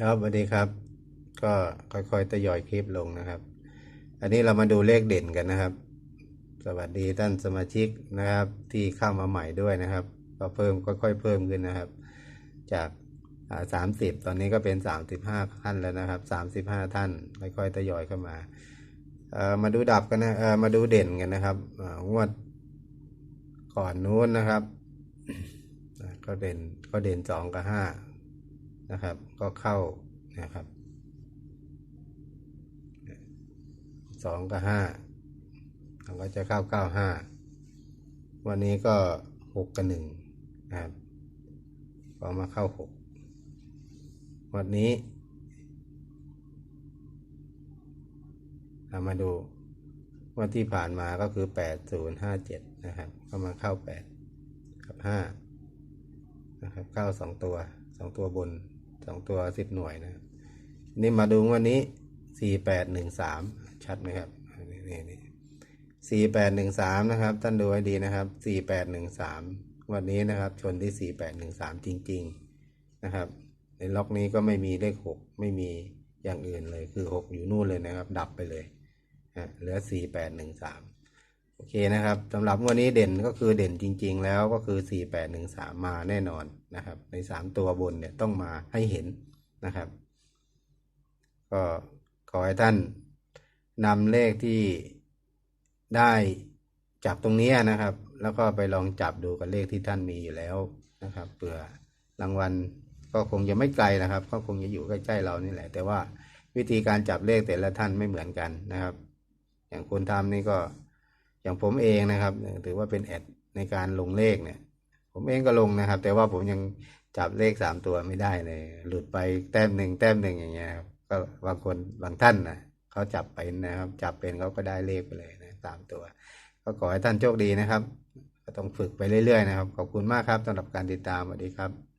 ครับสวัสดีครับ ก็ค่อยๆทยอยคลิปลงนะครับ อันนี้เรามาดูเลขเด่นกันนะครับ สวัสดีท่านสมาชิกนะครับ ที่เข้ามาใหม่ด้วยนะครับ ก็เพิ่มค่อยๆเพิ่มขึ้นนะครับ จากสามสิบตอนนี้ก็เป็นสามสิบห้าท่านแล้วนะครับสามสิบห้าท่าน ค่อยๆทยอยเข้ามาเอ่อมาดูดับกันนะเอ่อมาดูเด่นกันนะครับงวดก่อนนู้นนะครับ ก็เด่นก็เด่นสองกับห้า นะครับ ก็เข้านะครับสองกับห้าเราก็จะเข้าเก้าห้าวันนี้ก็หกกับหนึ่งนะครับก็มาเข้าหกวันนี้เรามาดูวันที่ผ่านมาก็คือแปดศูนย์ห้าเจ็ดนะครับ ก็มาเข้าแปดกับห้านะครับ เข้าสองตัวสองตัวบน สองตัวสิบหน่วยนะครับนี่มาดูวันนี้สี่แปดหนึ่งสามชัดไหมครับนี่นี่นี่สี่แปดหนึ่งสามนะครับท่านดูให้ดีนะครับสี่แปดหนึ่งสามวันนี้นะครับ ชนที่สี่แปดหนึ่งสามจริง ๆนะครับ ในล็อกนี้ก็ไม่มีเลขหกไม่มีอย่างอื่นเลยคือหกอยู่นู่นเลยนะครับ ดับไปเลยเหลือสี่แปดหนึ่งสาม โอเคนะครับสำหรับงวันนี้เด่นก็คือเด่นจริง ๆ แล้วก็คือ4813 มาแน่นอนนะครับ ใน 3 ตัวบนเนี่ยต้องมาให้เห็นนะครับ ก็ขอให้ท่านนำเลขที่ได้จับตรงนี้นะครับ แล้วก็ไปลองจับดูกับเลขที่ท่านมีอยู่แล้วนะครับเผื่อรางวัลก็คงจะไม่ไกลนะครับ ก็คงจะอยู่ใกล้ๆเรานี่แหละ แต่ว่าวิธีการจับเลขแต่ละท่านไม่เหมือนกันนะครับ อย่างคนทำนี่ก็ อย่างผมเองนะครับ ถือว่าเป็นแอดในการลงเลขเนี่ย ผมเองก็ลงนะครับ แต่ว่าผมยังจับเลขสามตัวไม่ได้เลย หลุดไปแต้มหนึ่งแต้มหนึ่งอย่างเงี้ยครับก็บางคนบางท่านนะเขาจับไปนะครับ จับเป็นเขาก็ได้เลขไปเลยนะสามตัว ก็ขอให้ท่านโชคดีนะครับ ก็ต้องฝึกไปเรื่อยๆนะครับ ขอบคุณมากครับสำหรับการติดตามสวัสดีครับ